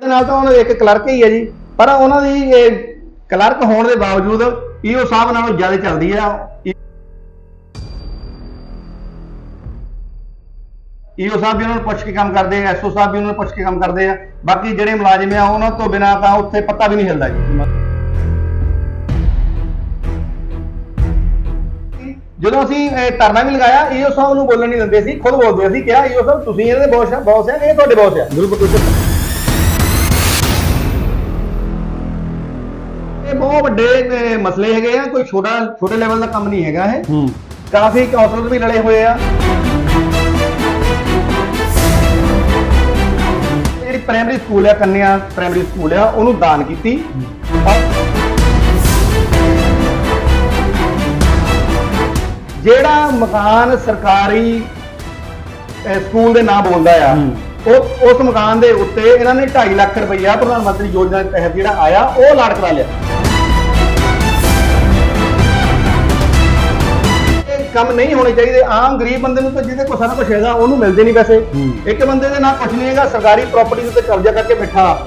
ਦੇ ਨਾਲ ਤਾਂ ਉਹਨਾਂ ਇੱਕ ਕਲਰਕ ਹੀ ਹੈ ਜੀ। ਪਰ ਉਹਨਾਂ ਦੀ ਇਹ ਕਲਰਕ ਹੋਣ ਦੇ ਬਾਵਜੂਦ ਈਓ ਸਾਹਿਬ ਨਾਲੋਂ ਜ਼ਿਆਦਾ ਚੱਲਦੀ ਆ। ਈਓ ਸਾਹਿਬ ਵੀ ਉਹਨਾਂ ਨੂੰ ਪੁੱਛ ਕੇ ਕੰਮ ਕਰਦੇ ਆ ਐਸਓ ਸਾਹਿਬ ਵੀ ਉਹਨਾਂ ਨੂੰ ਪੁੱਛ ਕੇ ਕੰਮ ਕਰਦੇ ਆ। ਬਾਕੀ ਜਿਹੜੇ ਮੁਲਾਜ਼ਮ ਆ, ਉਹਨਾਂ ਤੋਂ ਬਿਨਾਂ ਤਾਂ ਉੱਥੇ ਪੱਤਾ ਵੀ ਨਹੀਂ ਹਿਲਦਾ ਜੀ। ਜਦੋਂ ਅਸੀਂ ਧਰਨਾ ਵੀ ਲਗਾਇਆ, ਈਓ ਸਾਹਿਬ ਨੂੰ ਬੋਲਣ ਨਹੀਂ ਦਿੰਦੇ ਸੀ, ਖੁਦ ਬੋਲਦੇ ਸੀ ਕਿਹਾ, ਈਓ ਸਾਹਿਬ, ਤੁਸੀਂ ਇਹਦੇ ਦੇ ਬੌਸ ਆ ਬੌਸ ਆ, ਇਹ ਤੁਹਾਡੇ ਬੌਸ ਆ। ਬਿਲਕੁਲ। ਮਸਲੇ ਹੈਗੇ ਆ ਕੋਈ ਛੋਟਾ ਛੋਟੇ ਲੈਵਲ ਦਾ ਕੰਮ ਨਹੀਂ ਹੈਗਾ ਇਹ। ਹੂੰ। ਕਾਫੀ ਕਾਉਂਸਲਰ ਵੀ ਲੜੇ ਹੋਏ ਆ। ਜਿਹੜੀ ਪ੍ਰਾਇਮਰੀ ਸਕੂਲ ਆ ਕੰਨਿਆ ਪ੍ਰਾਇਮਰੀ ਸਕੂਲ ਆ ਉਹਨੂੰ ਦਾਨ ਕੀਤੀ। ਜਿਹੜਾ ਮਕਾਨ ਸਰਕਾਰੀ ਸਕੂਲ ਦੇ ਨਾਂ ਬੋਲਦਾ ਆ। ਉਹ ਉਸ ਮਕਾਨ ਦੇ ਉੱਤੇ ਇਹਨਾਂ ਨੇ 2.5 ਲੱਖ ਰੁਪਈਆ ਪ੍ਰਧਾਨ ਮੰਤਰੀ ਯੋਜਨਾ ਦੇ ਤਹਿਤ ਜਿਹੜਾ ਆਇਆ ਉਹ ਲਾਟ ਕਰਾ ਲਿਆ। ਕੰਮ ਨਹੀਂ ਹੋਣੇ ਚਾਹੀਦੇ। ਆਮ ਗਰੀਬ ਬੰਦੇ ਨੂੰ ਤਾਂ ਜਿਹਦੇ ਕੋਲ ਸਾਰਾ ਕੁਝ ਹੈਗਾ ਉਹਨੂੰ ਮਿਲਦੇ ਨਹੀਂ ਪੈਸੇ। ਹੂੰ। ਇੱਕ ਬੰਦੇ ਦੇ ਨਾਲ ਕੁਝ ਨਹੀਂ ਹੈਗਾ ਸਰਕਾਰੀ ਪ੍ਰਾਪਰਟੀ ਉੱਤੇ ਕਬਜ਼ਾ ਕਰਕੇ ਬੈਠਾ।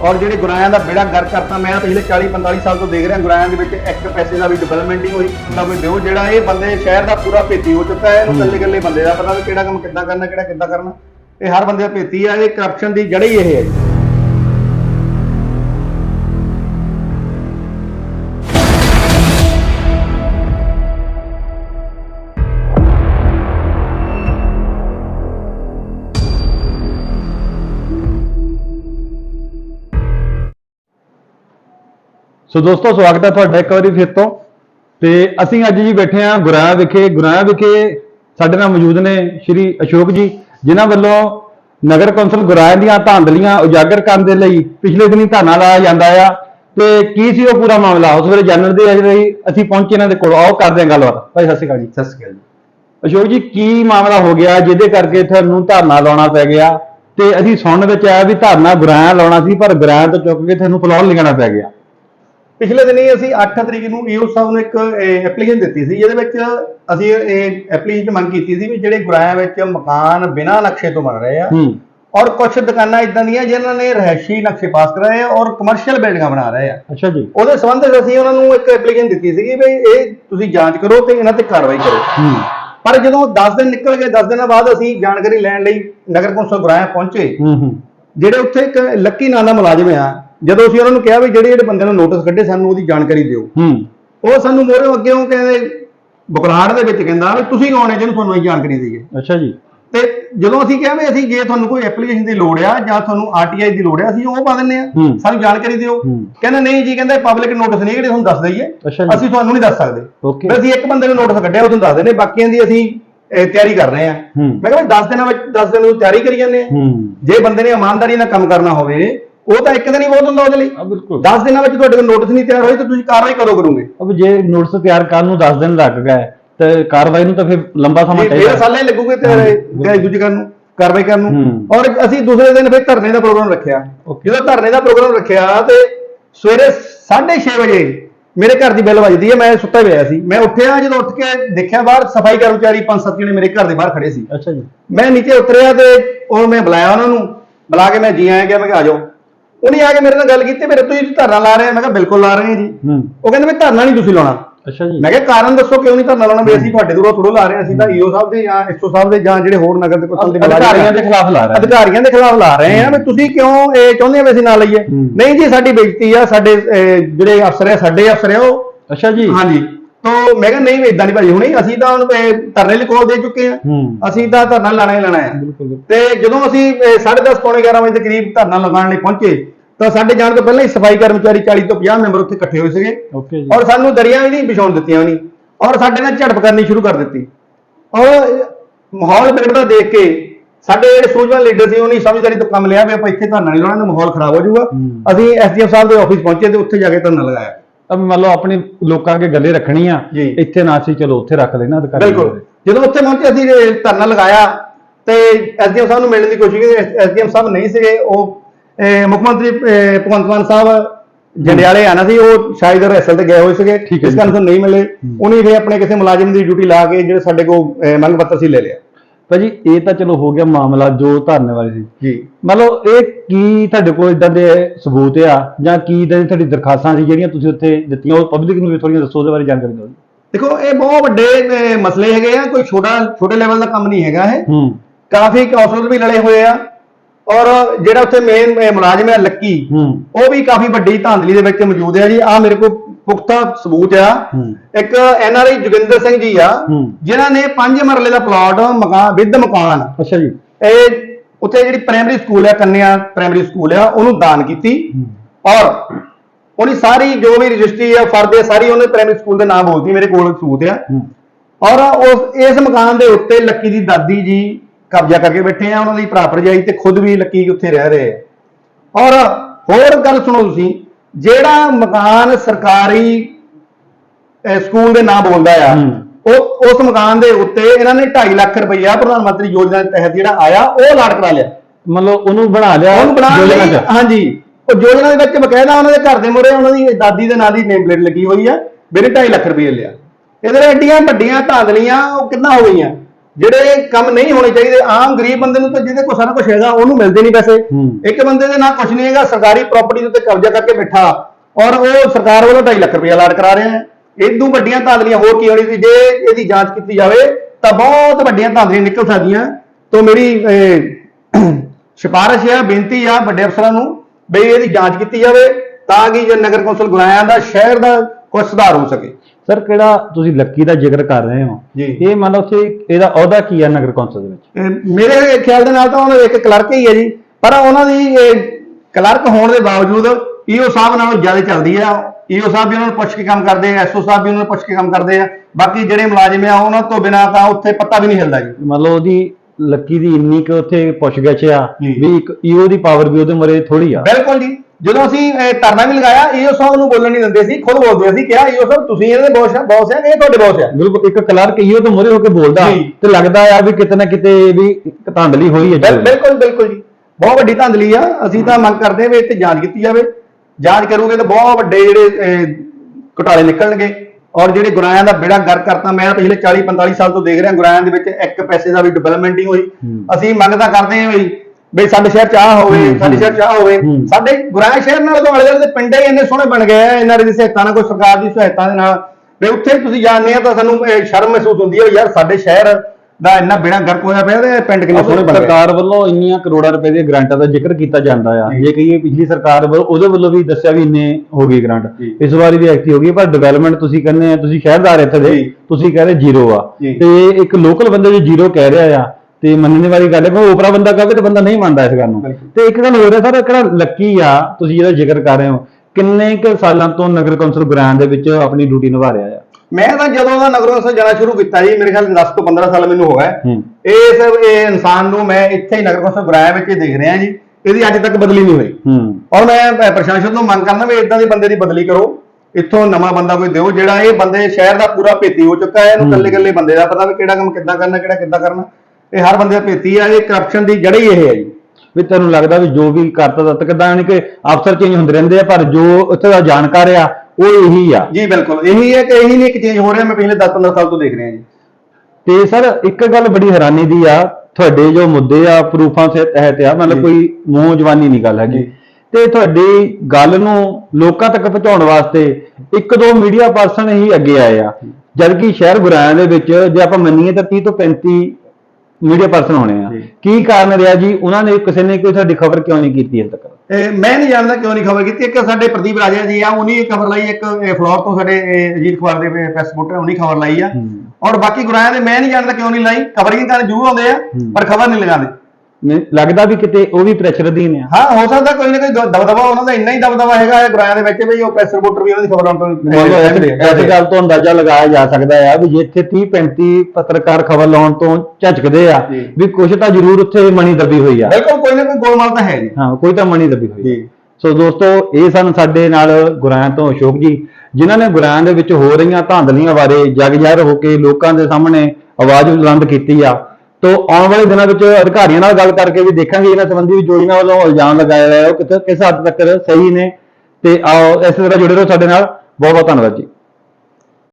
ਔਰ ਜਿਹੜੇ ਗੁਰਾਇਆਂ ਦਾ ਬੇੜਾ ਗਰ ਕਰਤਾ ਮੈਂ ਪਿਛਲੇ 40 45 ਸਾਲ ਤੋਂ ਦੇਖ ਰਿਹਾ ਗੁਰਾਇਆਂ ਦੇ ਵਿੱਚ ਇੱਕ ਪੈਸੇ ਦਾ ਵੀ ਡਿਵੈਲਪਮੈਂਟ ਨਹੀਂ ਹੋਈ ਨਾ ਕੋਈ ਦਿਓ ਜਿਹੜਾ ਇਹ ਬੰਦੇ ਸ਼ਹਿਰ ਦਾ ਪੂਰਾ ਭੇਤੀ ਹੋ ਚੁੱਕਾ ਹੈ ਇਹਨੂੰ ਕੱਲੇ ਕੱਲੇ ਬੰਦੇ ਦਾ ਪਤਾ ਵੀ ਕਿਹੜਾ ਕੰਮ ਕਿੱਦਾਂ ਕਰਨਾ ਕਿਹੜਾ ਕਿੱਦਾਂ ਕਰਨਾ। ਇਹ ਹਰ ਬੰਦੇ ਦਾ ਭੇਤੀ ਆ ਇਹ ਕਰਪਸ਼ਨ ਦੀ ਜੜ ਹੀ ਇਹ ਹੈ। ਸੋ ਦੋਸਤੋ ਸਵਾਗਤ ਹੈ ਤੁਹਾਡਾ ਇੱਕ ਵਾਰੀ ਫਿਰ ਤੋਂ। ਤੇ ਅਸੀਂ ਅੱਜ ਜੀ ਬੈਠੇ ਹਾਂ ਗੁਰਾਇਆ ਵਿਖੇ। ਗੁਰਾਇਆ ਵਿਖੇ ਸਾਡੇ ਨਾਲ ਮੌਜੂਦ ਨੇ ਸ਼੍ਰੀ ਅਸ਼ੋਕ ਜੀ ਜਿਨ੍ਹਾਂ ਵੱਲੋਂ ਨਗਰ ਕੌਂਸਲ ਗੁਰਾਇਆ ਦੀਆਂ ਧਾਂਦਲੀਆਂ ਉਜਾਗਰ ਕਰਨ ਦੇ ਲਈ ਪਿਛਲੇ ਦਿਨੀ ਧਰਨਾ ਲਾਇਆ ਜਾਂਦਾ ਆ। ਤੇ ਕੀ ਸੀ ਉਹ ਪੂਰਾ ਮਾਮਲਾ? ਉਸ ਵੇਲੇ ਜਾਣਨ ਦੇ ਲਈ ਅਸੀਂ ਪਹੁੰਚੇ ਇਹਨਾਂ ਦੇ ਕੋਲ। ਆਓ ਕਰਦੇ ਹਾਂ ਗੱਲਬਾਤ। ਭਾਈ ਸਤਿ ਸ਼੍ਰੀ ਅਕਾਲ ਜੀ। ਸਤਿ ਸ਼੍ਰੀ ਅਕਾਲ ਜੀ। ਅਸ਼ੋਕ ਜੀ ਕੀ ਮਾਮਲਾ ਹੋ ਗਿਆ? ਜਿਹਦੇ ਕਰਕੇ ਤੁਹਾਨੂੰ ਧਰਨਾ ਲਾਉਣਾ ਪੈ ਗਿਆ। ਤੇ ਅਸੀਂ ਸੁਣਨ ਵਿੱਚ ਆਇਆ ਵੀ ਧਰਨਾ ਗੁਰਾਇਆ ਲਾਉਣਾ ਸੀ ਪਰ ਗੁਰਾਇਆ ਤੋਂ ਚੁੱਕ ਕੇ ਤੁਹਾਨੂੰ ਫਲੋਰ ਲਿਖਣਾ ਪੈ ਗਿਆ। ਪਿਛਲੇ ਦਿਨੀ ਅਸੀਂ 8 ਤਰੀਕ ਨੂੰ ਈਓ ਸਾਹਿਬ ਨੂੰ ਇੱਕ ਐਪਲੀਕੇਸ਼ਨ ਦਿੱਤੀ ਸੀ ਜਿਹਦੇ ਵਿੱਚ ਅਸੀਂ ਇਹ ਐਪਲੀਕੇਸ਼ਨ ਮੰਗ ਕੀਤੀ ਸੀ ਵੀ ਜਿਹੜੇ ਗੁਰਾਇਆਂ ਵਿੱਚ ਮਕਾਨ ਬਿਨਾਂ ਨਕਸ਼ੇ ਤੋਂ ਬਣ ਰਹੇ ਆ ਔਰ ਕੁਝ ਦੁਕਾਨਾਂ ਇਦਾਂ ਦੀਆਂ ਜਿਨ੍ਹਾਂ ਨੇ ਰਹਿਸ਼ੀ ਨਕਸ਼ੇ ਪਾਸ ਕਰਾਏ ਆ ਔਰ ਕਮਰਸ਼ੀਅਲ ਬਿਲਡਿੰਗਾਂ ਬਣਾ ਰਹੇ ਆ। ਅੱਛਾ ਜੀ। ਉਹਦੇ ਸੰਬੰਧ ਵਿੱਚ ਅਸੀਂ ਉਹਨਾਂ ਨੂੰ ਇੱਕ ਐਪਲੀਕੇਸ਼ਨ ਦਿੱਤੀ ਸੀਗੀ ਵੀ ਇਹ ਤੁਸੀਂ ਜਾਂਚ ਕਰੋ ਤੇ ਇਹਨਾਂ ਤੇ ਕਾਰਵਾਈ ਕਰੋ। ਪਰ ਜਦੋਂ 10 ਦਿਨ ਨਿਕਲ ਗਏ 10 ਦਿਨਾਂ ਬਾਅਦ ਅਸੀਂ ਜਾਣਕਾਰੀ ਲੈਣ ਲਈ ਨਗਰ ਕੌਂਸਲ ਗੁਰਾਇਆ ਪਹੁੰਚੇ। ਜਿਹੜੇ ਉੱਥੇ ਇੱਕ ਲੱਕੀ ਨਾਂ ਦਾ ਮੁਲਾਜ਼ਮ ਆ ਜਦੋਂ ਅਸੀਂ ਉਹਨਾਂ ਨੂੰ ਕਿਹਾ ਵੀ ਜਿਹੜੇ ਜਿਹੜੇ ਬੰਦੇ ਨੂੰ ਨੋਟਿਸ ਕੱਢੇ ਸਾਨੂੰ ਉਹਦੀ ਜਾਣਕਾਰੀ ਦਿਓ। ਹੂੰ। ਉਹ ਸਾਨੂੰ ਮੋਰੇ ਅੱਗੇ ਉਹ ਕਹਿੰਦੇ ਬੁਕਲਾੜ ਦੇ ਵਿੱਚ ਕਹਿੰਦਾ ਵੀ ਤੁਸੀਂ ਕੌਣ ਹੈ ਜਿਹਨੂੰ ਤੁਹਾਨੂੰ ਇਹ ਜਾਣਕਾਰੀ ਦੇਈਏ। ਅੱਛਾ ਜੀ। ਤੇ ਜਦੋਂ ਅਸੀਂ ਕਿਹਾ ਵੀ ਅਸੀਂ ਜੇ ਤੁਹਾਨੂੰ ਕੋਈ ਐਪਲੀਕੇਸ਼ਨ ਦੀ ਲੋੜ ਆ ਜਾਂ ਤੁਹਾਨੂੰ ਆਰਟੀਆਈ ਦੀ ਲੋੜ ਆ ਅਸੀਂ ਉਹ ਪਾ ਦਿੰਨੇ ਆ। ਸਾਨੂੰ ਜਾਣਕਾਰੀ ਦਿਓ। ਕਹਿੰਦਾ ਨਹੀਂ ਜੀ ਕਹਿੰਦਾ ਪਬਲਿਕ ਨੋਟਿਸ ਨਹੀਂ ਜਿਹੜੇ ਤੁਹਾਨੂੰ ਦੱਸ ਦਈਏ। ਅਸੀਂ ਤੁਹਾਨੂੰ ਨਹੀਂ ਦੱਸ ਸਕਦੇ। ਫਿਰ ਅਸੀਂ ਇੱਕ ਬੰਦੇ ਨੂੰ ਨੋਟਿਸ ਕੱਢਿਆ ਉਹ ਤੁਹਾਨੂੰ ਦੱਸ ਦਿੰਦੇ ਬਾਕੀਆਂ ਦੀ ਅਸੀਂ ਤਿਆਰੀ ਕਰ ਰਹੇ ਆ। ਮੈਂ ਕਿਹਾ 10 ਦਿਨਾਂ ਵਿੱਚ 10 ਦਿਨ ਨੂੰ ਤਿਆਰੀ ਕਰੀ ਜਾਂਦੇ ਆ। ਜੇ ਬੰਦੇ ਨੇ ਇਮਾਨਦਾਰੀ ਨਾਲ ਕੰਮ ਕਰਨਾ ਹੋਵੇ ਉਹ ਤਾਂ ਇੱਕ ਦਿਨ ਹੀ ਬਹੁਤ ਹੁੰਦਾ ਉਹਦੇ ਲਈ। ਆ ਬਿਲਕੁਲ। 10 ਦਿਨਾਂ ਵਿੱਚ ਤੁਹਾਡੇ ਕੋਲ ਨੋਟਿਸ ਨਹੀਂ ਤਿਆਰ ਹੋਈ ਤਾਂ ਤੁਸੀਂ ਕਾਰਵਾਈ ਕਦੋਂ ਕਰੋਗੇ? ਅਬ ਜੇ ਨੋਟਿਸ ਤਿਆਰ ਕਰਨ ਨੂੰ 10 ਦਿਨ ਲੱਗ ਗਏ ਤੇ ਕਾਰਵਾਈ ਨੂੰ ਤਾਂ ਫਿਰ ਲੰਬਾ ਸਮਾਂ ਚਾਹੀਦਾ। ਸਾਲੇ ਲੱਗੂਗੇ ਤੇ ਦੂਜੇ ਕਰਨ ਨੂੰ ਕਾਰਵਾਈ ਕਰਨ ਨੂੰ। ਔਰ ਅਸੀਂ ਦੂਸਰੇ ਦਿਨ ਫਿਰ ਧਰਨੇ ਦਾ ਪ੍ਰੋਗਰਾਮ ਰੱਖਿਆ। ਜਦੋਂ ਧਰਨੇ ਦਾ ਪ੍ਰੋਗਰਾਮ ਰੱਖਿਆ ਤੇ ਸਵੇਰੇ 6:30 ਵਜੇ ਮੇਰੇ ਘਰ ਦੀ ਬੈਲ ਵੱਜਦੀ ਹੈ ਮੈਂ ਸੁੱਤਾ ਪਿਆ ਸੀ। ਮੈਂ ਉੱਠਿਆ ਜਦੋਂ ਉੱਠ ਕੇ ਦੇਖਿਆ ਬਾਹਰ ਸਫ਼ਾਈ ਕਰਮਚਾਰੀ ਪੰਜ ਸੱਤ ਜਣੇ ਮੇਰੇ ਘਰ ਦੇ ਬਾਹਰ ਖੜੇ ਸੀ। ਅੱਛਾ ਜੀ। ਮੈਂ ਨੀਚੇ ਉਤਰਿਆ ਤੇ ਉਹ ਮੈਂ ਬੁਲਾਇਆ ਉਹਨਾਂ ਨੂੰ। ਬੁਲਾ ਕੇ ਮੈਂ ਜੀ ਆਇਆ ਗਿਆ ਮੈਂ ਆ ਜਾਓ। ਉਹਨੇ ਆ ਕੇ ਮੇਰੇ ਨਾਲ ਗੱਲ ਕੀਤੀ ਮੇਰੇ ਤੁਸੀਂ ਧਰਨਾ ਲਾ ਰਹੇ ਆ। ਮੈਂ ਕਿਹਾ ਬਿਲਕੁਲ ਲਾ ਰਹੇ ਹਾਂ ਜੀ। ਹੂੰ। ਉਹ ਕਹਿੰਦੇ ਮੈਂ ਧਰਨਾ ਨਹੀਂ ਤੁਸੀਂ ਲਾਉਣਾ। ਅੱਛਾ ਜੀ। ਮੈਂ ਕਿਹਾ ਕਾਰਨ ਦੱਸੋ ਕਿਉਂ ਨਹੀਂ ਧਰਨਾ ਲਾਉਣਾ? ਵੀ ਅਸੀਂ ਤੁਹਾਡੇ ਦੂਰੋਂ ਥੋੜੋ ਲਾ ਰਹੇ ਹਾਂ ਅਸੀਂ ਤਾਂ ਈਓ ਸਾਹਿਬ ਦੇ ਜਾਂ ਐਸਓ ਸਾਹਿਬ ਦੇ ਜਾਂ ਜਿਹੜੇ ਹੋਰ ਨਗਰ ਦੇ ਕੋਲ ਦੇ ਅਧਿਕਾਰੀਆਂ ਦੇ ਖਿਲਾਫ ਲਾ ਰਿਹਾ ਅਧਿਕਾਰੀਆਂ ਦੇ ਖਿਲਾਫ ਲਾ ਰਹੇ ਆ ਵੀ ਤੁਸੀਂ ਕਿਉਂ ਇਹ ਚਾਹੁੰਦੇ ਆ ਵੀ ਅਸੀਂ ਨਾ ਲਈਏ। ਨਹੀਂ ਜੀ ਸਾਡੀ ਬੇਇੱਜ਼ਤੀ ਆ ਸਾਡੇ ਜਿਹੜੇ ਅਫਸਰ ਆ ਸਾਡੇ ਅਫਸਰ ਆ ਉਹ। ਅੱਛਾ ਜੀ। ਹਾਂਜੀ। ਤੋਂ ਮੈਂ ਕਿਹਾ ਨਹੀਂ ਇਦਾਂ ਨਹੀਂ ਭਾਜੀ ਹੁਣੀ ਅਸੀਂ ਤਾਂ ਹੁਣ ਇਹ ਧਰਨੇ ਲਈ ਕੋਲ ਦੇ ਚੁੱਕੇ ਆ ਹੂੰ। ਅਸੀਂ ਤਾਂ ਧਰਨਾ ਲਾਣਾ ਹੀ ਲਾਣਾ ਹੈ। ਬਿਲਕੁਲ ਤੇ ਜਦੋਂ ਅਸੀਂ 10:30 ਪੌਣੇ 11 ਵਜੇ ਦੇ ਕਰੀਬ ਧਰਨਾ ਲਗਾਉਣ ਲਈ ਪਹੁੰਚੇ ਤਾਂ ਸਾਡੇ ਜਾਣ ਤੋਂ ਪਹਿਲਾਂ ਹੀ ਸਫ਼ਾਈ ਕਰਮਚਾਰੀ 40 ਤੋਂ 50 ਮੈਂਬਰ ਉੱਥੇ ਇਕੱਠੇ ਹੋਏ ਸੀਗੇ। ਓਕੇ ਜੀ। ਔਰ ਸਾਨੂੰ ਦਰਿਆ ਹੀ ਨਹੀਂ ਵਿਛਾਉਣ ਦਿੱਤੀਆਂ ਨਹੀਂ। ਔਰ ਸਾਡੇ ਨਾਲ ਝੜਪ ਕਰਨੀ ਸ਼ੁਰੂ ਕਰ ਦਿੱਤੀ। ਔਰ ਮਾਹੌਲ ਵਿਗੜਦਾ ਦੇਖ ਕੇ ਸਾਡੇ ਜਿਹੜੇ ਸੂਝਵਾਨ ਲੀਡਰ ਸੀ ਉਹਨੇ ਸਮਝਦਾਰੀ ਤੋਂ ਕੰਮ ਲਿਆ ਵੀ ਆਪਾਂ ਇੱਥੇ ਧਰਨਾ ਨਹੀਂ ਲਾਉਣਾ ਤਾਂ ਮਾਹੌਲ ਖਰਾਬ ਹੋ ਜਾਊਗਾ। ਅਸੀਂ ਐਸਡੀਐਮ ਸਾਹਿਬ ਦੇ ਆਫਿਸ ਪਹੁੰਚੇ ਤੇ ਉੱਥੇ ਜਾ ਕੇ ਧਰਨਾ ਲਗਾਇਆ। ਅਬ ਮੰਨ ਲਓ ਆਪਣੇ ਲੋਕਾਂ ਅੱਗੇ ਗੱਲੇ ਰੱਖਣੀ ਆ ਜੀ। ਇੱਥੇ ਨਾ ਸੀ ਚਲੋ ਉੱਥੇ ਰੱਖ ਲੈਣਾ ਅਧਿਕਾਰੀ ਬਿਲਕੁਲ। ਜਦੋਂ ਉੱਥੇ ਪਹੁੰਚੇ ਅਸੀਂ ਇਹ ਧਰਨਾ ਲਗਾਇਆ ਤੇ ਐਸਡੀਐਮ ਸਾਹਿਬ ਨੂੰ ਮਿਲਣ ਦੀ ਕੋਸ਼ਿਸ਼ ਕੀਤੀ। ਐਸਡੀਐਮ ਸਾਹਿਬ ਨਹੀਂ ਸੀਗੇ ਉਹ ਅਹ, ਮੁੱਖ ਮੰਤਰੀ ਅਹ, ਭਗਵੰਤ ਮਾਨ ਸਾਹਿਬ ਜੰਡਿਆਲੇ ਆਣਾ ਸੀ ਉਹ ਸ਼ਾਇਦ ਰੈਸਲ ਤੇ ਗਏ ਹੋਏ ਸੀਗੇ। ਠੀਕ ਹੈ ਇਸ ਜੀ। ਕਾਰਨ ਸਾਨੂੰ ਨਹੀਂ ਮਿਲੇ। ਉਹਨੇ ਫਿਰ ਆਪਣੇ ਕਿਸੇ ਮੁਲਾਜ਼ਮ ਦੀ ਡਿਊਟੀ ਲਾ ਕੇ ਜਿਹੜੇ ਸਾਡੇ ਕੋਲ ਅਹ, ਮੰਗ ਪੱਤਰ ਸੀ ਲੈ ਲਿਆ। ਭਾਜੀ ਇਹ ਤਾਂ ਚਲੋ ਹੋ ਗਿਆ ਮਾਮਲਾ ਜੋ ਧਰਨੇ ਵਾਲੀ ਸੀ। ਜੀ। ਮਤਲਬ ਇਹ ਕੀ ਤੁਹਾਡੇ ਕੋਲ ਇਦਾਂ ਦੇ ਸਬੂਤ ਆ ਜਾਂ ਕੀ ਇਦਾਂ ਦੀ ਤੁਹਾਡੀ ਦਰਖਾਸਤਾਂ ਸੀ ਜਿਹੜੀਆਂ ਤੁਸੀਂ ਉੱਥੇ ਦਿੱਤੀਆਂ? ਉਹ ਪਬਲਿਕ ਨੂੰ ਵੀ ਥੋੜੀਆਂ ਦੱਸੋ ਉਹਦੇ ਬਾਰੇ ਜਾਣਕਾਰੀ ਦਿਓ ਦੇਖੋ ਇਹ ਬਹੁਤ ਵੱਡੇ ਮਸਲੇ ਹੈਗੇ ਆ ਕੋਈ ਛੋਟਾ ਛੋਟੇ ਲੈਵਲ ਦਾ ਕੰਮ ਨਹੀਂ ਹੈਗਾ ਇਹ। ਹੂੰ। ਕਾਫੀ ਕਾਉਂਸਲਰ ਵੀ ਲੜੇ ਹੋਏ ਆ। ਔਰ ਜਿਹੜਾ ਉੱਥੇ ਮੇਨ ਮੁਲਾਜ਼ਮ ਹੈ ਲੱਕੀ ਉਹ ਵੀ ਕਾਫੀ ਵੱਡੀ ਧਾਂਦਲੀ ਦੇ ਵਿੱਚ ਮੌਜੂਦ ਹੈ ਜੀ। ਆ ਮੇਰੇ ਕੋਲ ਪੁਖਤਾ ਸਬੂਤ ਆ। ਇੱਕ ਐਨਆਰਆਈ ਜੋਗਿੰਦਰ ਸਿੰਘ ਜੀ ਆ। ਜਿਨ੍ਹਾਂ ਨੇ ਪੰਜ ਮਰਲੇ ਦਾ ਪਲਾਟ ਮਕਾਨ ਵਿਦ ਮਕਾਨ। ਅੱਛਾ ਜੀ। ਇਹ ਉੱਥੇ ਜਿਹੜੀ ਪ੍ਰਾਇਮਰੀ ਸਕੂਲ ਹੈ ਕੰਨਿਆ ਪ੍ਰਾਇਮਰੀ ਸਕੂਲ ਆ ਉਹਨੂੰ ਦਾਨ ਕੀਤੀ। ਔਰ ਉਹਦੀ ਸਾਰੀ ਜੋ ਵੀ ਰਜਿਸਟਰੀ ਹੈ ਫਰਦ ਸਾਰੀ ਉਹਨੇ ਪ੍ਰਾਇਮਰੀ ਸਕੂਲ ਦੇ ਨਾਮ ਬੋਲਦੀ ਮੇਰੇ ਕੋਲ ਸਬੂਤ ਆ। ਔਰ ਉਸ ਇਸ ਮਕਾਨ ਦੇ ਉੱਤੇ ਲੱਕੀ ਦੀ ਦਾਦੀ ਜੀ ਕਬਜ਼ਾ ਕਰਕੇ ਬੈਠੇ ਆ ਉਹਨਾਂ ਦੀ ਭਰਾ ਭਰਜਾਈ ਤੇ ਖੁਦ ਵੀ ਲੱਕੀ ਉੱਥੇ ਰਹਿ ਰਹੇ ਆ। ਔਰ ਹੋਰ ਗੱਲ ਸੁਣੋ ਤੁਸੀਂ ਜਿਹੜਾ ਮਕਾਨ ਸਰਕਾਰੀ ਸਕੂਲ ਦੇ ਨਾਮ ਬੋਲਦਾ ਆ। ਉਹ ਉਸ ਮਕਾਨ ਦੇ ਉੱਤੇ ਇਹਨਾਂ ਨੇ 2.5 ਲੱਖ ਰੁਪਈਆ ਪ੍ਰਧਾਨ ਮੰਤਰੀ ਯੋਜਨਾ ਦੇ ਤਹਿਤ ਜਿਹੜਾ ਆਇਆ ਉਹ ਲਾਟ ਕਰਾ ਲਿਆ ਮਤਲਬ ਉਹਨੂੰ ਬਣਾ ਲਿਆ ਉਹਨੂੰ ਲਈ ਚ। ਹਾਂਜੀ ਉਹ ਯੋਜਨਾ ਦੇ ਵਿੱਚ ਬਕਾਇਦਾ ਉਹਨਾਂ ਦੇ ਘਰ ਦੇ ਮੂਹਰੇ ਉਹਨਾਂ ਦੀ ਦਾਦੀ ਦੇ ਨਾਂ ਦੀ ਨੇਮ ਪਲੇਟ ਲੱਗੀ ਹੋਈ ਆ ਮੇਰੇ 2.5 ਲੱਖ ਰੁਪਏ ਲਿਆ ਇਹਦੇ ਨਾਲ ਐਡੀਆਂ ਵੱਡੀਆਂ ਧਾਂਦਲੀਆਂ ਉਹ ਕਿੰਨਾ ਹੋ ਗਈਆਂ ਜਿਹੜੇ ਕੰਮ ਨਹੀਂ ਹੋਣੇ ਚਾਹੀਦੇ ਆਮ ਗਰੀਬ ਬੰਦੇ ਨੂੰ ਤਾਂ ਜਿਹਦੇ ਕੋਲ ਸਾਰਾ ਕੁਝ ਹੈਗਾ ਉਹਨੂੰ ਮਿਲਦੇ ਨਹੀਂ ਪੈਸੇ। ਇੱਕ ਬੰਦੇ ਦੇ ਨਾਲ ਕੁਝ ਨਹੀਂ ਹੈਗਾ ਸਰਕਾਰੀ ਪ੍ਰਾਪਰਟੀ ਦੇ ਉੱਤੇ ਕਬਜ਼ਾ ਕਰਕੇ ਬੈਠਾ ਔਰ ਉਹ ਸਰਕਾਰ ਵੱਲੋਂ 2.5 ਲੱਖ ਰੁਪਏ ਅਲਾਟ ਕਰਾ ਰਿਹਾ ਹੈ। ਇਦੋਂ ਵੱਡੀਆਂ ਧਾਂਦਲੀਆਂ ਹੋਰ ਕੀ ਹੋਣੀ ਸੀ ਜੇ ਇਹਦੀ ਜਾਂਚ ਕੀਤੀ ਜਾਵੇ ਤਾਂ ਬਹੁਤ ਵੱਡੀਆਂ ਧਾਂਦਲੀਆਂ ਨਿਕਲ ਸਕਦੀਆਂ। ਤੋਂ ਮੇਰੀ ਸਿਫਾਰਿਸ਼ ਹੈ ਬੇਨਤੀ ਆ ਵੱਡੇ ਅਫਸਰਾਂ ਨੂੰ ਬਈ ਇਹਦੀ ਜਾਂਚ ਕੀਤੀ ਜਾਵੇ ਤਾਂ ਕਿ ਜੇ ਨਗਰ ਕੌਂਸਲ ਗੁਰਾਇਆ ਦਾ ਸ਼ਹਿਰ ਦਾ ਕੁਝ ਸੁਧਾਰ ਹੋ ਸਕੇ। ਸਰ ਕਿਹੜਾ ਤੁਸੀਂ ਲੱਕੀ ਦਾ ਜ਼ਿਕਰ ਕਰ ਰਹੇ ਹੋ? ਜੀ। ਇਹ ਮੰਨ ਲਓ ਉੱਥੇ ਇਹਦਾ ਅਹੁਦਾ ਕੀ ਹੈ ਨਗਰ ਕੌਂਸਲ ਦੇ ਵਿੱਚ? ਮੇਰੇ ਖਿਆਲ ਦੇ ਨਾਲ ਤਾਂ ਉਹਨਾਂ ਦੇ ਇੱਕ ਕਲਰਕ ਹੀ ਹੈ ਜੀ। ਪਰ ਉਹਨਾਂ ਦੀ ਕਲਰਕ ਹੋਣ ਦੇ ਬਾਵਜੂਦ ਈਓ ਸਾਹਿਬ ਨਾਲੋਂ ਜ਼ਿਆਦਾ ਚੱਲਦੀ ਆ। ਈਓ ਸਾਹਿਬ ਵੀ ਉਹਨਾਂ ਨੂੰ ਪੁੱਛ ਕੇ ਕੰਮ ਕਰਦੇ ਆ ਐਸਓ ਸਾਹਿਬ ਵੀ ਉਹਨਾਂ ਨੂੰ ਪੁੱਛ ਕੇ ਕੰਮ ਕਰਦੇ ਆ। ਬਾਕੀ ਜਿਹੜੇ ਮੁਲਾਜ਼ਮ ਆ ਉਹਨਾਂ ਤੋਂ ਬਿਨਾਂ ਤਾਂ ਉੱਥੇ ਪੱਤਾ ਵੀ ਨਹੀਂ ਹਿਲਦਾ ਜੀ। ਮਤਲਬ ਉਹਦੀ ਲੱਕੀ ਦੀ ਇੰਨੀ ਕੁ ਉੱਥੇ ਪੁੱਛਗਿੱਛ ਆ ਜੀ। ਵੀ ਇੱਕ ਈਓ ਦੀ ਪਾਵਰ ਵੀ ਉਹਦੇ ਮਰੇ ਥੋੜੀ ਆ। ਬਿਲਕੁਲ ਜੀ। ਜਦੋਂ ਅਸੀਂ ਧਰਨਾ ਵੀ ਲਗਾਇਆ ਈਓ ਸਾਹਿਬ ਨੂੰ ਬੋਲਣ ਨਹੀਂ ਦਿੰਦੇ ਸੀ ਖੁਦ ਬੋਲਦੇ ਸੀ ਕਿਹਾ ਈਓ ਸਾਹਿਬ ਤੁਸੀਂ ਇਹਦੇ ਬੌਸ ਆ ਬੌਸ ਆ ਇਹ ਤੁਹਾਡੇ ਬੌਸ ਆ ਬਿਲਕੁਲ ਇੱਕ ਕਲਰਕ ਈਓ ਤੋਂ ਮਰੇ ਹੋ ਕੇ ਬੋਲਦਾ। ਤੇ ਲੱਗਦਾ ਆ ਵੀ ਕਿਤੇ ਨਾ ਕਿਤੇ ਵੀ ਇੱਕ ਧਾਂਦਲੀ ਹੋਈ ਹੈ। ਬਿਲਕੁਲ ਬਿਲਕੁਲ ਜੀ ਬਹੁਤ ਵੱਡੀ ਧਾਂਦਲੀ ਆ ਅਸੀਂ ਤਾਂ ਮੰਗ ਕਰਦੇ ਵੀ ਇੱਥੇ ਜਾਂਚ ਕੀਤੀ ਜਾਵੇ ਜਾਂਚ ਕਰੂਗੇ ਤਾਂ ਬਹੁਤ ਵੱਡੇ ਜਿਹੜੇ ਘੁਟਾਲੇ ਨਿਕਲਣਗੇ ਔਰ ਜਿਹੜੇ ਗੁਰਾਇਆਂ ਦਾ ਬੇੜਾ ਗਰ ਕਰਤਾ ਮੈਂ ਪਿਛਲੇ 40 45 ਸਾਲ ਤੋਂ ਦੇਖ ਰਿਹਾ ਗੁਰਾਇਆਂ ਦੇ ਵਿੱਚ ਇੱਕ ਪੈਸੇ ਦਾ ਵੀ ਡਿਵੈਲਪਮੈਂਟ ਨਹੀਂ ਹੋਈ। ਅਸੀਂ ਮੰਗ ਤਾਂ ਕਰਦੇ ਹਾਂ ਵੀ ਬਈ ਸਾਡੇ ਸ਼ਹਿਰ ਚ ਆਹ ਹੋਵੇ ਸਾਡੇ। ਸ਼ਹਿਰ ਚ ਆਹ ਹੋਵੇ। ਸਾਡੇ ਗੁਰਾਇਆ ਸ਼ਹਿਰ ਨਾਲ ਤੋਂ ਆਲੇ ਦੇ ਪਿੰਡ ਹੀ ਇੰਨੇ ਸੋਹਣੇ ਬਣ ਗਏ ਆ ਇਹਨਾਂ ਦੀ ਸਹਾਇਤਾ ਨਾਲ ਕੋਈ ਸਰਕਾਰ ਦੀ ਸਹਾਇਤਾ ਦੇ ਨਾਲ ਵੀ ਉੱਥੇ ਤੁਸੀਂ ਜਾਂਦੇ ਆ ਤਾਂ ਸਾਨੂੰ ਸ਼ਰਮ ਮਹਿਸੂਸ ਹੁੰਦੀ ਹੈ ਯਾਰ ਸਾਡੇ ਸ਼ਹਿਰ ਦਾ ਇੰਨਾ ਬੇੜਾ ਗਰਕ ਹੋਇਆ ਪਿਆ ਤੇ ਪਿੰਡ ਕਿੰਨੇ ਸੋਹਣੇ ਬਣ ਗਏ ਸਰਕਾਰ ਵੱਲੋਂ ਇੰਨੀਆਂ ਕਰੋੜਾਂ ਰੁਪਏ ਦੇ ਗ੍ਰਾਂਟਾਂ ਦਾ ਜ਼ਿਕਰ ਕੀਤਾ ਜਾਂਦਾ ਆ ਜੀ। ਕਹੀਏ ਪਿਛਲੀ ਸਰਕਾਰ ਵੱਲੋਂ ਉਹਦੇ ਵੱਲੋਂ ਵੀ ਦੱਸਿਆ ਵੀ ਇੰਨੇ ਹੋ ਗਏ ਗ੍ਰਾਂਟ। ਇਸ ਵਾਰੀ ਵੀ ਐਕਟਿਵ ਹੋ ਗਈ ਪਰ ਡਿਵੈਲਪਮੈਂਟ ਤੁਸੀਂ ਕਹਿੰਦੇ ਆ ਤੁਸੀਂ ਸ਼ਹਿਰਦਾਰ ਇੱਥੇ ਦੇ। ਤੁਸੀਂ ਕਹਿ ਰਹੇ ਜ਼ੀਰੋ ਆ। ਤੇ ਇੱਕ ਲੋਕਲ ਬੰਦੇ ਜੋ ਜ਼ੀਰੋ ਕਹਿ ਰਿਹਾ ਆ ਤੇ ਮੰਨਣ ਵਾਲੀ ਗੱਲ ਹੈ ਕੋਈ ਉਪਰਾ ਬੰਦਾ ਕਹੇ ਤਾਂ ਬੰਦਾ ਨਹੀਂ ਮੰਨਦਾ ਇਸ ਗੱਲ ਨੂੰ। ਤੇ ਇੱਕ ਗੱਲ ਹੋਰ ਹੈ ਸਰ ਕਿਹੜਾ ਲੱਕੀ ਆ ਤੁਸੀਂ ਜਿਹਦਾ ਜ਼ਿਕਰ ਕਰ ਰਹੇ ਹੋ ਕਿੰਨੇ ਕੁ ਸਾਲਾਂ ਤੋਂ ਨਗਰ ਕੌਂਸਲ ਗੁਰਾਂ ਦੇ ਵਿੱਚ ਆਪਣੀ ਡਿਊਟੀ ਨਿਭਾ ਰਿਹਾ ਆ ਮੈਂ ਤਾਂ ਜਦੋਂ ਦਾ ਨਗਰ ਕੌਂਸਲ ਜਾਣਾ ਸ਼ੁਰੂ ਕੀਤਾ ਜੀ ਮੇਰੇ ਖਿਆਲ 10 ਤੋਂ 15 ਸਾਲ ਮੈਨੂੰ ਹੋ ਗਏ। ਹੂੰ। ਇਸ ਇਹ ਇਨਸਾਨ ਨੂੰ ਮੈਂ ਇੱਥੇ ਹੀ ਨਗਰ ਕੌਂਸਲ ਗੁਰਾਇਆ ਵਿੱਚ ਹੀ ਦੇਖ ਰਿਹਾ ਜੀ ਇਹਦੀ ਅੱਜ ਤੱਕ ਬਦਲੀ ਨਹੀਂ ਹੋਈ। ਔਰ ਮੈਂ ਪ੍ਰਸ਼ਾਸਨ ਤੋਂ ਮੰਗ ਕਰਨਾ ਵੀ ਇਦਾਂ ਦੇ ਬੰਦੇ ਦੀ ਬਦਲੀ ਕਰੋ ਇੱਥੋਂ ਨਵਾਂ ਬੰਦਾ ਕੋਈ ਦਿਓ ਜਿਹੜਾ ਇਹ ਬੰਦੇ ਸ਼ਹਿਰ ਦਾ ਪੂਰਾ ਭੇਤੀ ਹੋ ਚੁੱਕਾ ਹੈ ਇਹਨੂੰ ਹੂੰ। ਇਕੱਲੇ ਇਕੱਲੇ ਬੰਦੇ ਦਾ ਪਤਾ ਵੀ ਕਿਹੜਾ ਕੰਮ ਕਿੱਦਾਂ ਕਰਨਾ ਕਿਹੜਾ ਕਿੱਦਾਂ ਕਰਨਾ। ਇਹ ਹਰ ਬੰਦੇ ਦਾ ਭੇਤੀ ਆ ਇਹ ਕਰਪਸ਼ਨ ਦੀ ਜੜ ਹੀ ਇਹ ਹੈ ਜੀ। ਵੀ ਤੈਨੂੰ ਲੱਗਦਾ ਵੀ ਜੋ ਵੀ ਕਰਤਾ ਤਦ ਕਿਦਾਂ ਯਾਨੀ ਕਿ ਅਫਸਰ ਚੇਂਜ ਹੁੰਦੇ ਰਹਿੰਦੇ ਆ ਪਰ ਜੋ ਉੱਥੇ ਦਾ ਜਾਣਕਾਰ ਆ ਉਹ ਇਹੀ ਆ। ਜੀ ਬਿਲਕੁਲ। ਇਹੀ ਹੈ ਕਿ ਇਹੀ ਨਹੀਂ ਇੱਕ ਚੇਂਜ ਹੋ ਰਿਹਾ ਮੈਂ ਪਿਛਲੇ 10-15 ਸਾਲ ਤੋਂ ਦੇਖ ਰਿਹਾ ਜੀ। ਤੇ ਸਰ ਇੱਕ ਗੱਲ ਬੜੀ ਹੈਰਾਨੀ ਦੀ ਆ ਤੁਹਾਡੇ ਜੋ ਮੁੱਦੇ ਆ ਪ੍ਰੂਫਾਂ ਸੇ ਤਹਿਤ ਆ ਮਤਲਬ। ਕੋਈ ਮੂੰਹ ਜਵਾਨੀ ਨਹੀਂ ਗੱਲ ਹੈਗੀ। ਤੇ ਤੁਹਾਡੀ ਗੱਲ ਨੂੰ ਲੋਕਾਂ ਤੱਕ ਪਹੁੰਚਾਉਣ ਵਾਸਤੇ ਇੱਕ ਦੋ ਮੀਡੀਆ ਪਰਸਨ ਹੀ ਅੱਗੇ ਆਏ ਆ। ਜਦਕਿ ਸ਼ਹਿਰ ਗੁਰਾਇਆਂ ਦੇ ਵਿੱਚ ਜੇ ਆਪਾਂ ਮੰਨੀਏ ਤਾਂ 30 ਤੋਂ 35 ਮੀਡੀਆ ਪਰਸਨ ਹੋਣੇ ਆ। ਕੀ ਕਾਰਨ ਰਿਹਾ ਜੀ? ਉਹਨਾਂ ਨੇ ਕਿਸੇ ਨੇ ਕੋਈ ਸਾਡੀ ਖਬਰ ਕਿਉਂ ਨਹੀਂ ਕੀਤੀ ਹਜੇ ਤੱਕ? ਇਹ ਮੈਂ ਨਹੀਂ ਜਾਣਦਾ ਕਿਉਂ ਨਹੀਂ ਖਬਰ ਕੀਤੀ। ਇੱਕ ਸਾਡੇ ਪ੍ਰਦੀਪ ਰਾਜਾ ਜੀ ਆ ਉਹਨੇ ਖਬਰ ਲਾਈ ਇੱਕ ਇਹ ਫਲੋਰ ਤੋਂ ਸਾਡੇ ਇਹ ਅਜੀਤ ਅਖਬਾਰ ਦੇ ਪ੍ਰੈਸ ਰਿਪੋਰਟਰ ਉਹਨੇ ਖਬਰ ਲਾਈ ਆ। ਹੂੰ। ਔਰ ਬਾਕੀ ਗੁਰਾਇਆਂ ਦੇ ਮੈਂ ਨਹੀਂ ਜਾਣਦਾ ਕਿਉਂ ਨਹੀਂ ਲਾਈ। ਕਵਰਿੰਗ ਕਰਨ ਜ਼ਰੂਰ ਆਉਂਦੇ ਆ ਹੂੰ। ਪਰ ਖਬਰ ਨਹੀਂ ਲਗਾਉਂਦੇ। ਮੈਨੂੰ ਲੱਗਦਾ ਵੀ ਕਿਤੇ ਉਹ ਵੀ ਪ੍ਰੈਸ਼ਰ ਅਧੀਨ ਆ। ਹਾਂ ਹੋ ਸਕਦਾ ਕੋਈ ਨਾ ਕੋਈ ਦ- ਦਬਦਬਾ ਉਹਨਾਂ ਦਾ ਇੰਨਾ ਹੀ ਦਬਦਬਾ ਹੈਗਾ ਹੈ ਗੁਰਾਇਆਂ ਦੇ ਵਿੱਚ ਵੀ ਉਹ ਪ੍ਰੈਸ ਰਿਪੋਰਟਰ ਵੀ ਉਹਨਾਂ ਦੀ ਖਬਰਾਂ ਤੋਂ ਇਸ ਗੱਲ ਤੋਂ ਅੰਦਾਜ਼ਾ ਲਗਾਇਆ ਜਾ ਸਕਦਾ ਆ ਵੀ ਜਿੱਥੇ 30 35 ਪੱਤਰਕਾਰ ਖਬਰ ਲਾਉਣ ਤੋਂ ਝਿਜਕਦੇ ਆ ਜੀ। ਵੀ ਕੁਝ ਤਾਂ ਜ਼ਰੂਰ ਉੱਥੇ ਮਣੀ ਦੱਬੀ ਹੋਈ ਆ। ਬਿਲਕੁਲ ਕੋਈ ਨਾ ਕੋਈ ਗੋਲਮਾਲ ਤਾਂ ਹੈ ਜੀ। ਹਾਂ ਕੋਈ ਤਾਂ ਮਣੀ ਦੱਬੀ ਹੋਈ ਆ। ਜੀ। ਸੋ ਦੋਸਤੋ ਇਹ ਸਨ ਸਾਡੇ ਨਾਲ ਗੁਰਾਂ ਤੋਂ ਅਸ਼ੋਕ ਜੀ ਜਿਨ੍ਹਾਂ ਨੇ ਗੁਰਾਂ ਦੇ ਵਿੱਚ ਹੋ ਰਹੀਆਂ ਧਾਂਦਲੀਆਂ ਬਾਰੇ ਜਗ ਜ਼ਾਹਿਰ ਹੋ ਕੇ ਲੋਕਾਂ ਦੇ ਸਾਹਮਣੇ ਆਵਾਜ਼ ਬੁਲੰਦ ਕੀਤੀ ਆ। ਤੋਂ ਆਉਣ ਵਾਲੇ ਦਿਨਾਂ ਵਿੱਚ ਅਧਿਕਾਰੀਆਂ ਨਾਲ ਗੱਲ ਕਰਕੇ ਵੀ ਦੇਖਾਂਗੇ ਇਹਨਾਂ ਸੰਬੰਧੀ ਵੀ ਜੋ ਇਹਨਾਂ ਵੱਲੋਂ ਇਲਜ਼ਾਮ ਲਗਾਇਆ ਗਏ ਉਹ ਕਿੱਥੇ ਕਿਸ ਹੱਦ ਤੱਕ ਸਹੀ ਨੇ। ਤੇ ਆਓ ਇਸੇ ਤਰ੍ਹਾਂ ਜੁੜੇ ਰਹੋ ਸਾਡੇ ਨਾਲ। ਬਹੁਤ ਬਹੁਤ ਧੰਨਵਾਦ ਜੀ।